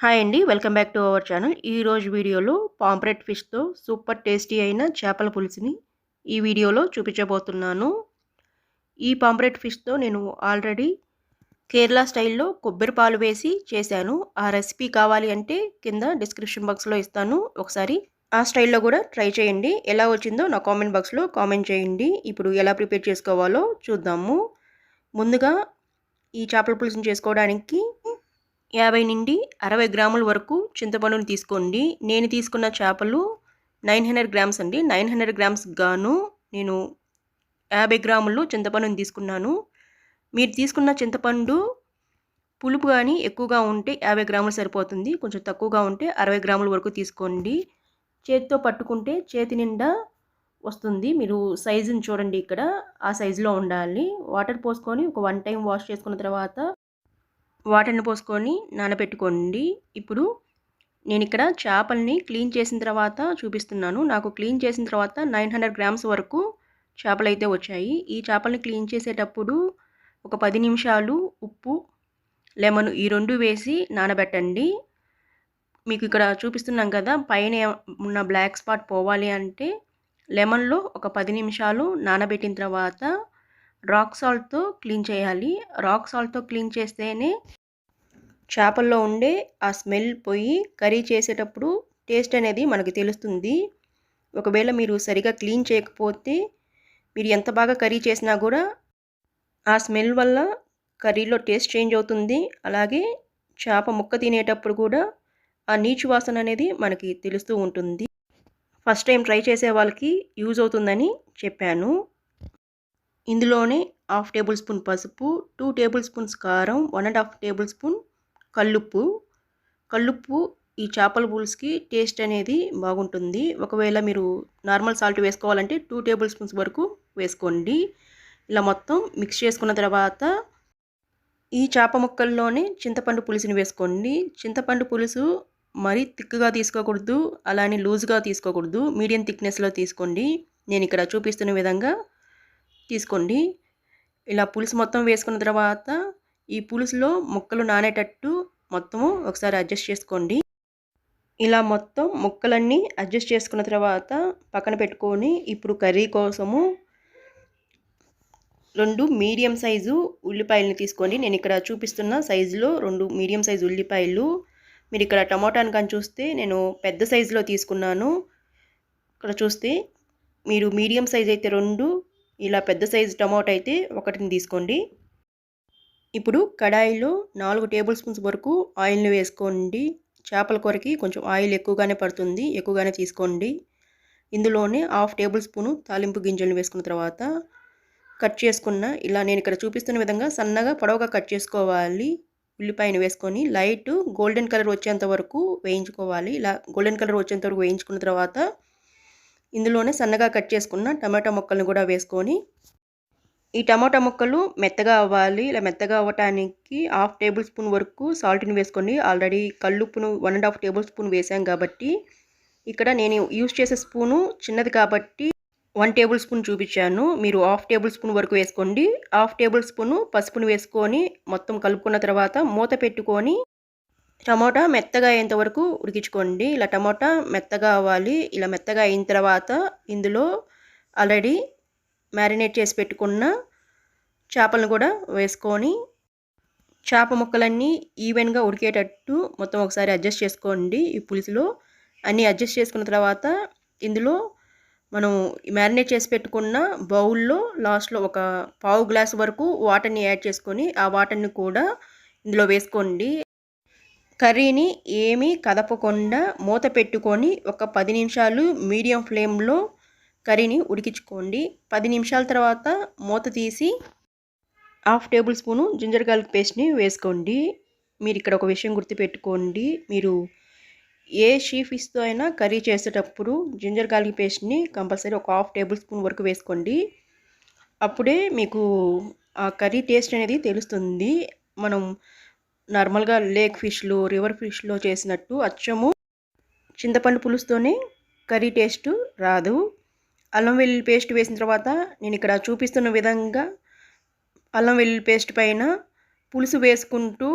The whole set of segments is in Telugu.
హాయ్ అండి welcome back to our channel. ఈరోజు వీడియోలో పాంప్రెట్ ఫిష్తో సూపర్ టేస్టీ అయిన చేపల పులుసుని ఈ వీడియోలో చూపించబోతున్నాను. ఈ పాంప్రెట్ ఫిష్తో నేను ఆల్రెడీ కేరళ స్టైల్లో కొబ్బరి పాలు వేసి చేశాను. ఆ రెసిపీ కావాలి అంటే కింద డిస్క్రిప్షన్ బాక్స్లో ఇస్తాను. ఒకసారి ఆ స్టైల్లో కూడా ట్రై చేయండి. ఎలా వచ్చిందో నా కామెంట్ బాక్స్లో కామెంట్ చేయండి. ఇప్పుడు ఎలా ప్రిపేర్ చేసుకోవాలో చూద్దాము. ముందుగా ఈ చేపల పులుసుని చేసుకోవడానికి యాభై నుండి అరవై గ్రాముల వరకు చింతపండుని తీసుకోండి. నేను తీసుకున్న చేపలు నైన్ హండ్రెడ్ గ్రామ్స్ అండి. నైన్ హండ్రెడ్ గ్రామ్స్ గాను నేను యాభై గ్రాములు చింతపండుని తీసుకున్నాను. మీరు తీసుకున్న చింతపండు పులుపు కానీ ఎక్కువగా ఉంటే యాభై గ్రాములు సరిపోతుంది. కొంచెం తక్కువగా ఉంటే అరవై గ్రాముల వరకు తీసుకోండి. చేతితో పట్టుకుంటే చేతి నిండా వస్తుంది. మీరు సైజుని చూడండి ఇక్కడ. ఆ సైజులో ఉండాలి. వాటర్ పోసుకొని ఒక వన్ టైం వాష్ చేసుకున్న తర్వాత వాటర్ని పోసుకొని నానబెట్టుకోండి. ఇప్పుడు నేను ఇక్కడ చేపల్ని క్లీన్ చేసిన తర్వాత చూపిస్తున్నాను. నాకు క్లీన్ చేసిన తర్వాత నైన్ హండ్రెడ్ గ్రామ్స్ వరకు చేపలు అయితే వచ్చాయి. ఈ చేపల్ని క్లీన్ చేసేటప్పుడు ఒక పది నిమిషాలు ఉప్పు లెమన్ ఈ రెండు వేసి నానబెట్టండి. మీకు ఇక్కడ చూపిస్తున్నాం కదా పైన ఉన్న బ్లాక్ స్పాట్ పోవాలి అంటే లెమన్లో ఒక పది నిమిషాలు నానబెట్టిన తర్వాత రాక్ సాల్ట్తో క్లీన్ చేయాలి. రాక్ సాల్ట్తో క్లీన్ చేస్తేనే చేపల్లో ఉండే ఆ స్మెల్ పోయి కర్రీ చేసేటప్పుడు టేస్ట్ అనేది మనకు తెలుస్తుంది. ఒకవేళ మీరు సరిగా క్లీన్ చేయకపోతే మీరు ఎంత బాగా కర్రీ చేసినా కూడా ఆ స్మెల్ వల్ల కర్రీలో టేస్ట్ చేంజ్ అవుతుంది. అలాగే చేప ముక్క తినేటప్పుడు కూడా ఆ నీచు వాసన అనేది మనకి తెలుస్తూ ఉంటుంది. ఫస్ట్ టైం ట్రై చేసే వాళ్ళకి యూజ్ అవుతుందని చెప్పాను. ఇందులోనే హాఫ్ టేబుల్ స్పూన్ పసుపు టూ టేబుల్ స్పూన్స్ కారం one and half tablespoon కల్లుప్పు. కల్లుప్పు ఈ చేపల పులుసుకి టేస్ట్ అనేది బాగుంటుంది. ఒకవేళ మీరు నార్మల్ సాల్ట్ వేసుకోవాలంటే టూ టేబుల్ స్పూన్స్ వరకు వేసుకోండి. ఇలా మొత్తం మిక్స్ చేసుకున్న తర్వాత ఈ చేప ముక్కల్లోనే చింతపండు పులుసుని వేసుకోండి. చింతపండు పులుసు మరీ థిక్గా తీసుకోకూడదు అలానే లూజ్గా తీసుకోకూడదు. మీడియం థిక్నెస్లో తీసుకోండి. నేను ఇక్కడ చూపిస్తున్న విధంగా తీసుకోండి. ఇలా పులుసు మొత్తం వేసుకున్న తర్వాత ఈ పులుసులో ముక్కలు నానేటట్టు మొత్తము ఒకసారి అడ్జస్ట్ చేసుకోండి. ఇలా మొత్తం ముక్కలన్నీ అడ్జస్ట్ చేసుకున్న తర్వాత పక్కన పెట్టుకొని ఇప్పుడు కర్రీ కోసము రెండు మీడియం సైజు ఉల్లిపాయలని తీసుకోండి. నేను ఇక్కడ చూపిస్తున్న సైజులో రెండు మీడియం సైజు ఉల్లిపాయలు. మీరు ఇక్కడ టమాటాను కానీ చూస్తే నేను పెద్ద సైజులో తీసుకున్నాను. ఇక్కడ చూస్తే మీరు మీడియం సైజ్ అయితే రెండు ఇలా పెద్ద సైజు టమాటా అయితే ఒకటిని తీసుకోండి. ఇప్పుడు కడాయిలో నాలుగు టేబుల్ స్పూన్స్ వరకు ఆయిల్ని వేసుకోండి. చేపల కూరకి కొంచెం ఆయిల్ ఎక్కువగానే పడుతుంది ఎక్కువగానే తీసుకోండి. ఇందులోనే హాఫ్ టేబుల్ స్పూను తాలింపు గింజలను వేసుకున్న తర్వాత కట్ చేసుకున్న ఇలా నేను ఇక్కడ చూపిస్తున్న విధంగా సన్నగా పొడవుగా కట్ చేసుకోవాలి. ఉల్లిపాయను వేసుకొని లైట్ గోల్డెన్ కలర్ వచ్చేంత వరకు వేయించుకోవాలి. ఇలా గోల్డెన్ కలర్ వచ్చేంత వరకు వేయించుకున్న తర్వాత ఇందులోనే సన్నగా కట్ చేసుకున్న టమాటా ముక్కలను కూడా వేసుకొని ఈ టమాటా ముక్కలు మెత్తగా అవ్వాలి. ఇలా మెత్తగా అవ్వటానికి హాఫ్ టేబుల్ స్పూన్ వరకు సాల్ట్ని వేసుకోండి ఆల్రెడీ కల్లుప్పును one and half tablespoon వేసాం కాబట్టి ఇక్కడ నేను యూస్ చేసే స్పూను చిన్నది కాబట్టి వన్ టేబుల్ స్పూన్ చూపించాను. మీరు హాఫ్ టేబుల్ స్పూన్ వరకు వేసుకోండి. హాఫ్ టేబుల్ స్పూను పసుపును వేసుకొని మొత్తం కలుపుకున్న తర్వాత మూత పెట్టుకొని టమోటా మెత్తగా అయ్యేంత వరకు ఉడికించుకోండి. ఇలా టమోటా మెత్తగా అవ్వాలి. ఇలా మెత్తగా అయిన తర్వాత ఇందులో ఆల్రెడీ మ్యారినేట్ చేసి పెట్టుకున్న చేపలను కూడా వేసుకొని చేప ముక్కలన్నీ ఈవెన్గా ఉడికేటట్టు మొత్తం ఒకసారి అడ్జస్ట్ చేసుకోండి. ఈ పులుసులో అన్నీ అడ్జస్ట్ చేసుకున్న తర్వాత ఇందులో మనం మ్యారినేట్ చేసి పెట్టుకున్న బౌల్లో లాస్ట్లో ఒక పావు గ్లాస్ వరకు వాటర్ని యాడ్ చేసుకొని ఆ వాటర్ని కూడా ఇందులో వేసుకోండి. కర్రీని ఏమీ కదపకుండా మూత పెట్టుకొని ఒక పది నిమిషాలు మీడియం ఫ్లేమ్లో కర్రీని ఉడికించుకోండి. పది నిమిషాల తర్వాత మూత తీసి half tablespoon ginger garlic పేస్ట్ని వేసుకోండి. మీరు ఇక్కడ ఒక విషయం గుర్తుపెట్టుకోండి. మీరు ఏ షీ ఫిష్తో అయినా కర్రీ చేసేటప్పుడు జింజర్ గార్లిక్ పేస్ట్ని కంపల్సరీ ఒక హాఫ్ టేబుల్ స్పూన్ వరకు వేసుకోండి. అప్పుడే మీకు ఆ కర్రీ టేస్ట్ అనేది తెలుస్తుంది. మనం నార్మల్గా లేక్ ఫిష్లు రివర్ ఫిష్లో చేసినట్టు అచ్చము. చింతపండు పులుసుతోనే కర్రీ టేస్ట్ రాదు. అల్లం వెల్లుల్లి పేస్ట్ వేసిన తర్వాత నేను ఇక్కడ చూపిస్తున్న విధంగా అల్లం వెల్లుల్లి పేస్ట్ పైన పులుసు వేసుకుంటూ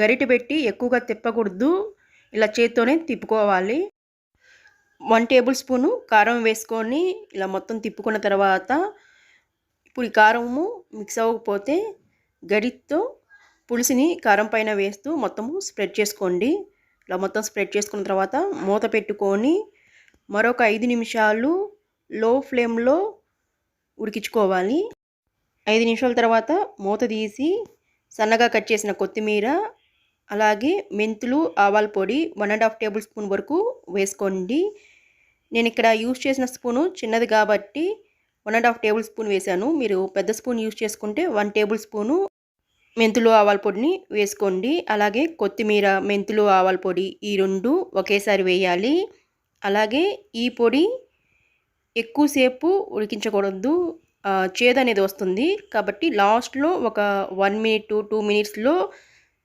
గరిటె పెట్టి ఎక్కువగా తిప్పకూడదు. ఇలా చేత్తోనే తిప్పుకోవాలి. వన్ టేబుల్ స్పూను కారం వేసుకొని ఇలా మొత్తం తిప్పుకున్న తర్వాత ఇప్పుడు ఈ కారము మిక్స్ అవ్వకపోతే గరిటతో పులుసుని కారం పైన వేస్తూ మొత్తము స్ప్రెడ్ చేసుకోండి. ఇలా మొత్తం స్ప్రెడ్ చేసుకున్న తర్వాత మూత పెట్టుకొని మరొక ఐదు నిమిషాలు లో ఫ్లేమ్లో ఉడికించుకోవాలి. ఐదు నిమిషాల తర్వాత మూత తీసి సన్నగా కట్ చేసిన కొత్తిమీర అలాగే మెంతులు ఆవాల పొడి one and half tablespoon వరకు వేసుకోండి. నేను ఇక్కడ యూజ్ చేసిన స్పూను చిన్నది కాబట్టి one and half tablespoon వేశాను. మీరు పెద్ద స్పూన్ యూజ్ చేసుకుంటే వన్ టేబుల్ స్పూను మెంతులు ఆవాల పొడిని వేసుకోండి. అలాగే కొత్తిమీర మెంతులు ఆవాల పొడి ఈ రెండు ఒకేసారి వేయాలి. అలాగే ఈ పొడి ఎక్కువసేపు ఉడికించకూడదు. చేదు అనేది వస్తుంది. కాబట్టి లాస్ట్లో ఒక వన్ మినిట్ టూ మినిట్స్లో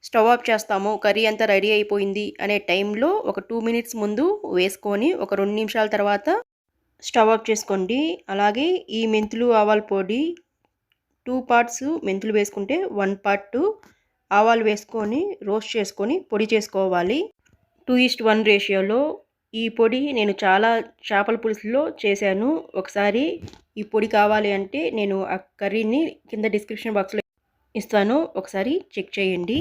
స్టవ్ ఆఫ్ చేస్తాము. కర్రీ అంతా రెడీ అయిపోయింది అనే టైంలో ఒక టూ మినిట్స్ ముందు వేసుకొని ఒక రెండు నిమిషాల తర్వాత స్టవ్ ఆఫ్ చేసుకోండి. అలాగే ఈ మెంతులు ఆవాల పొడి టూ పార్ట్స్ మెంతులు వేసుకుంటే వన్ పార్ట్ ఆవాలు వేసుకొని రోస్ట్ చేసుకొని పొడి చేసుకోవాలి. టూ ఈస్ట్ వన్ రేషియోలో ఈ పొడి నేను చాలా చేపల పులుసులో చేశాను. ఒకసారి ఈ పొడి కావాలి అంటే నేను ఆ కర్రీని కింద డిస్క్రిప్షన్ బాక్స్లో ఇస్తాను. ఒకసారి చెక్ చేయండి.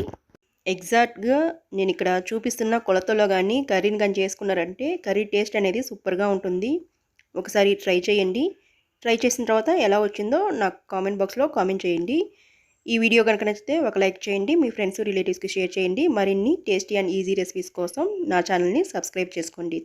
ఎగ్జాక్ట్గా నేను ఇక్కడ చూపిస్తున్న కొలతలో కానీ కర్రీని కానీ చేసుకున్నారంటే కర్రీ టేస్ట్ అనేది సూపర్గా ఉంటుంది. ఒకసారి ట్రై చేయండి. ట్రై చేసిన తర్వాత ఎలా వచ్చిందో నాకు కామెంట్ బాక్స్లో కామెంట్ చేయండి. ఈ వీడియో కనుక నచ్చితే ఒక లైక్ చేయండి మీ ఫ్రెండ్స్ రిలేటివ్స్కి షేర్ చేయండి. మరిన్ని టేస్టీ అండ్ ఈజీ రెసిపీస్ కోసం నా ఛానల్ని సబ్స్క్రైబ్ చేసుకోండి.